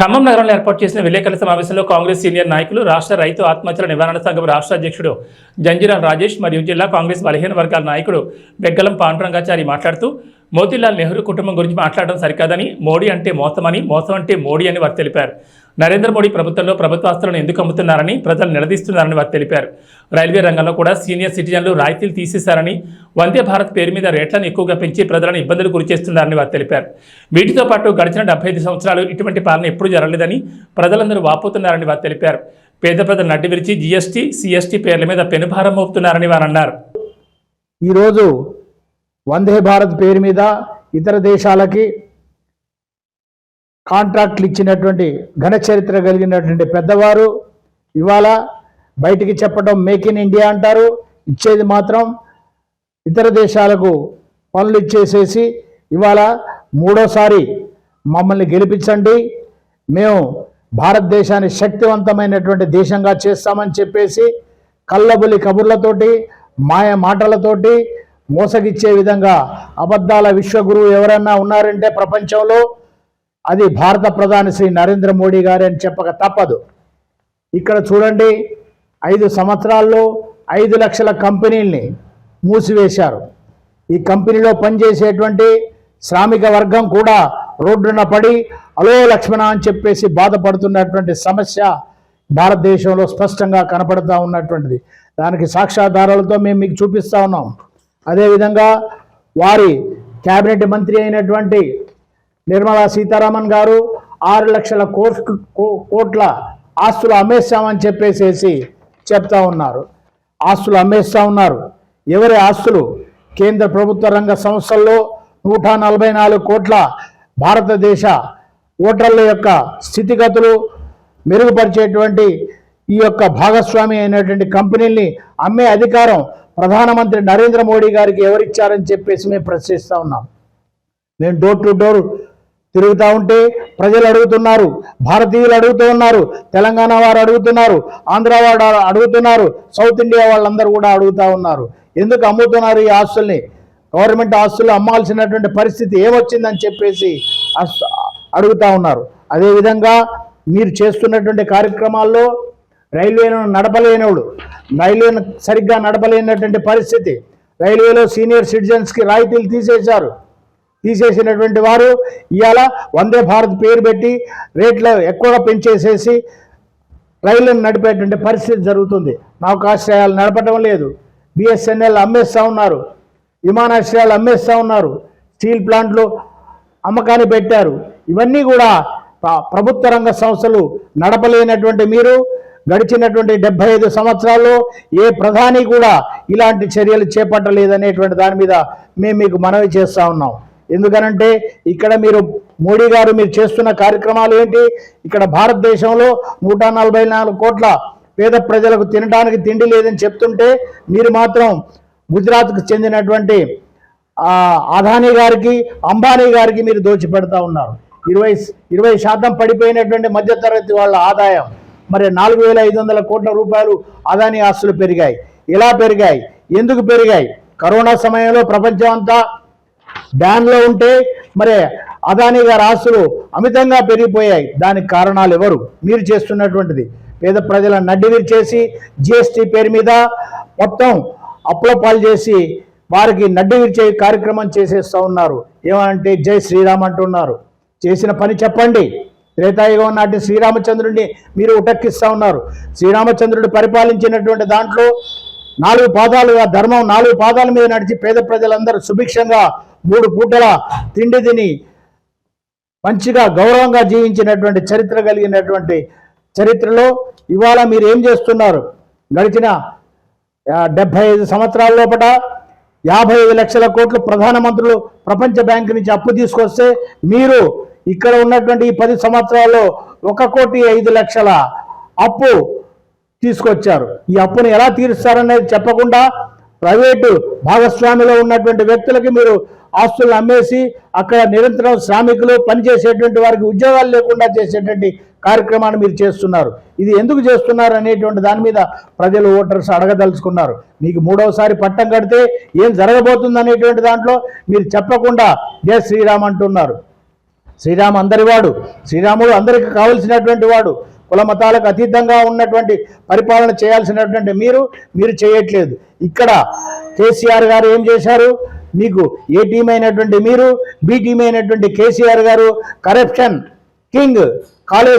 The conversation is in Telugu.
ఖమ్మం నగరంలో ఏర్పాటు చేసిన విలేకరుల సమావేశంలో కాంగ్రెస్ సీనియర్ నాయకులు రాష్ట్ర రైతు ఆత్మహత్యల నివారణ సంఘం రాష్ట్ర అధ్యక్షుడు జంజిరాల్ రాజేష్ మరియు జిల్లా కాంగ్రెస్ బలహీన వర్గాల నాయకుడు బెగ్గలం పాండురంగాచారి మాట్లాడుతూ మోతీలాల్ నెహ్రూ కుటుంబం గురించి మాట్లాడడం సరికాదని మోడీ అంటే మోసమని మోసం అంటే మోడీ అని వారు తెలిపారు. నరేంద్ర మోడీ ప్రభుత్వంలో ప్రభుత్వ ఆస్తులను ఎందుకు అమ్ముతున్నారని ప్రజలు నిలదీస్తున్నారని వారు తెలిపారు. రైల్వే రంగంలో కూడా సీనియర్ సిటిజన్లు రాయితీలు తీసేశారని వందే భారత్ పేరు మీద రేట్లను ఎక్కువగా పెంచి ప్రజలను ఇబ్బందులు గురిచేస్తున్నారని వారు తెలిపారు. వీటితో పాటు గడిచిన డెబ్బై ఐదు సంవత్సరాలు ఇటువంటి పాలన ఎప్పుడూ జరగలేదని ప్రజలందరూ వాపోతున్నారని వారు తెలిపారు. పేద ప్రజలు నడ్డి విరిచి జీఎస్టీ సిఎస్టీ పేర్ల మీద పెనుభారం మోపుతున్నారని వారు అన్నారు. ఈరోజు వందే భారత్ పేరు మీద ఇతర దేశాలకి కాంట్రాక్ట్లు ఇచ్చినటువంటి ఘన చరిత్ర కలిగినటువంటి పెద్దవారు ఇవాళ బయటికి చెప్పడం మేక్ ఇన్ ఇండియా అంటారు. ఇచ్చేది మాత్రం ఇతర దేశాలకు పనులు ఇచ్చేసేసి ఇవాళ మూడోసారి మమ్మల్ని గెలిపించండి. మేము భారతదేశాన్ని శక్తివంతమైనటువంటి దేశంగా చేస్తామని చెప్పేసి కళ్ళబులి కబుర్లతోటి మాయ మాటలతోటి మోసగిచ్చే విధంగా అబద్ధాల విశ్వగురువు ఎవరన్నా ఉన్నారంటే ప్రపంచంలో అది భారత ప్రధాని శ్రీ నరేంద్ర మోడీ గారు అని చెప్పక తప్పదు. ఇక్కడ చూడండి ఐదు సంవత్సరాల్లో ఐదు లక్షల కంపెనీల్ని మూసివేశారు. ఈ కంపెనీలో పనిచేసేటువంటి శ్రామిక వర్గం కూడా రోడ్డున పడి అలో లక్ష్మణ అని చెప్పేసి బాధపడుతున్నటువంటి సమస్య భారతదేశంలో స్పష్టంగా కనపడుతూ ఉన్నటువంటిది. దానికి సాక్ష్యాధారాలతో మేము మీకు చూపిస్తా ఉన్నాం. అదేవిధంగా వారి కేబినెట్ మంత్రి అయినటువంటి నిర్మలా సీతారామన్ గారు ఆరు లక్షల కోట్లు కోట్ల ఆస్తులు అమ్మేస్తామని చెప్పేసేసి చెప్తా ఉన్నారు. ఆస్తులు అమ్మేస్తా ఉన్నారు. ఎవరి ఆస్తులు? కేంద్ర ప్రభుత్వ రంగ సంస్థల్లో నూట నలభై నాలుగు కోట్ల భారతదేశ ఓటర్ల యొక్క స్థితిగతులు మెరుగుపరిచేటువంటి ఈ యొక్క భాగస్వామి అయినటువంటి కంపెనీల్ని అమ్మే అధికారం ప్రధానమంత్రి నరేంద్ర మోడీ గారికి ఎవరిచ్చారని చెప్పేసి మేము ప్రశ్నిస్తూ ఉన్నాం. మేము డోర్ టు డోర్ తిరుగుతూ ఉంటే ప్రజలు అడుగుతున్నారు భారతీయులు అడుగుతూ ఉన్నారు తెలంగాణ వారు అడుగుతున్నారు ఆంధ్ర వారు అడుగుతున్నారు సౌత్ ఇండియా వాళ్ళందరూ కూడా అడుగుతూ ఉన్నారు. ఎందుకు అమ్ముతున్నారు ఈ ఆస్తుల్ని? గవర్నమెంట్ ఆస్తులు అమ్మాల్సినటువంటి పరిస్థితి ఏమొచ్చిందని చెప్పేసి అడుగుతూ అడుగుతా ఉన్నారు. అదేవిధంగా మీరు చేస్తున్నటువంటి కార్యక్రమాల్లో రైల్వేను నడపలేనివాడు రైల్వేను సరిగ్గా నడపలేనటువంటి పరిస్థితి. రైల్వేలో సీనియర్ సిటిజన్స్కి రాయితీలు తీసేశారు. తీసేసినటువంటి వారు ఇవాళ వందే భారత్ పేరు పెట్టి రేట్లు ఎక్కువగా పెంచేసేసి రైళ్ళను నడిపేటువంటి పరిస్థితి జరుగుతుంది. నౌకాశ్రయాలు నడపడం లేదు. బిఎస్ఎన్ఎల్ అమ్మేస్తూ ఉన్నారు. విమానాశ్రయాలు అమ్మేస్తూ ఉన్నారు. స్టీల్ ప్లాంట్లు అమ్మకాన్ని పెట్టారు. ఇవన్నీ కూడా ప్రభుత్వ రంగ సంస్థలు నడపలేనటువంటి మీరు గడిచినటువంటి డెబ్బై ఐదు సంవత్సరాల్లో ఏ ప్రధాని కూడా ఇలాంటి చర్యలు చేపట్టలేదనేటువంటి దాని మీద మేము మీకు మనవి చేస్తూ ఉన్నాం. ఎందుకనంటే ఇక్కడ మీరు మోడీ గారు మీరు చేస్తున్న కార్యక్రమాలు ఏంటి? ఇక్కడ భారతదేశంలో నూట నలభై నాలుగు కోట్ల పేద ప్రజలకు తినడానికి తిండి లేదని చెప్తుంటే మీరు మాత్రం గుజరాత్కు చెందినటువంటి అదానీ గారికి అంబానీ గారికి మీరు దోచిపెడతా ఉన్నారు. ఇరవై ఇరవై శాతం పడిపోయినటువంటి మధ్యతరగతి వాళ్ళ ఆదాయం మరి నాలుగు వేల ఐదు వందల కోట్ల రూపాయలు అదానీ ఆస్తులు పెరిగాయి. ఎలా పెరిగాయి? ఎందుకు పెరిగాయి? కరోనా సమయంలో ప్రపంచం అంతా బ్యాన్లో ఉంటే మరి అదానీ గారి ఆస్తులు అమితంగా పెరిగిపోయాయి. దానికి కారణాలు ఎవరు? మీరు చేస్తున్నటువంటిది. పేద ప్రజల నడ్డి చేసి జిఎస్టీ పేరు మీద మొత్తం అప్పుల పాలు చేసి వారికి నడ్డి విరిచే కార్యక్రమం చేసేస్తూ ఉన్నారు. ఏమంటే జై శ్రీరామ్ అంటున్నారు. చేసిన పని చెప్పండి. త్రేతాయుగం నాటి శ్రీరామచంద్రుడిని మీరు ఉటక్కిస్తూ ఉన్నారు. శ్రీరామచంద్రుడు పరిపాలించినటువంటి దాంట్లో నాలుగు పాదాలుగా ధర్మం నాలుగు పాదాల మీద నడిచి పేద ప్రజలందరూ సుభిక్షంగా మూడు పూటల తిండి తిని మంచిగా గౌరవంగా జీవించినటువంటి చరిత్ర కలిగినటువంటి చరిత్రలో ఇవాళ మీరు ఏం చేస్తున్నారు? గడిచిన డెబ్బై ఐదు సంవత్సరాల లోపల యాభై ఐదు లక్షల కోట్లు ప్రధానమంత్రులు ప్రపంచ బ్యాంకు నుంచి అప్పు తీసుకొస్తే మీరు ఇక్కడ ఉన్నటువంటి ఈ పది సంవత్సరాల్లో ఒక కోటి ఐదు లక్షల అప్పు తీసుకొచ్చారు. ఈ అప్పును ఎలా తీరుస్తారనేది చెప్పకుండా ప్రైవేటు భాగస్వామిలో ఉన్నటువంటి వ్యక్తులకి మీరు ఆస్తులను అమ్మేసి అక్కడ నిరంతరం శ్రామికులు పనిచేసేటువంటి వారికి ఉద్యోగాలు లేకుండా చేసేటువంటి కార్యక్రమాన్ని మీరు చేస్తున్నారు. ఇది ఎందుకు చేస్తున్నారు అనేటువంటి దాని మీద ప్రజలు ఓటర్స్ అడగదలుచుకున్నారు. మీకు మూడవసారి పట్టం కడితే ఏం జరగబోతుంది అనేటువంటి దాంట్లో మీరు చెప్పకుండా జయ శ్రీరామ్ అంటున్నారు. శ్రీరామ్ అందరివాడు శ్రీరాముడు అందరికి కావలసినటువంటి వాడు కుల మతాలకు అతీతంగా ఉన్నటువంటి పరిపాలన చేయాల్సినటువంటి మీరు మీరు చేయట్లేదు. ఇక్కడ కేసీఆర్ గారు ఏం చేశారు? మీకు ఏ టీం అయినటువంటి మీరు? బి టీం అయినటువంటి కేసీఆర్ గారు కరప్షన్ కింగ్ కాలేజ్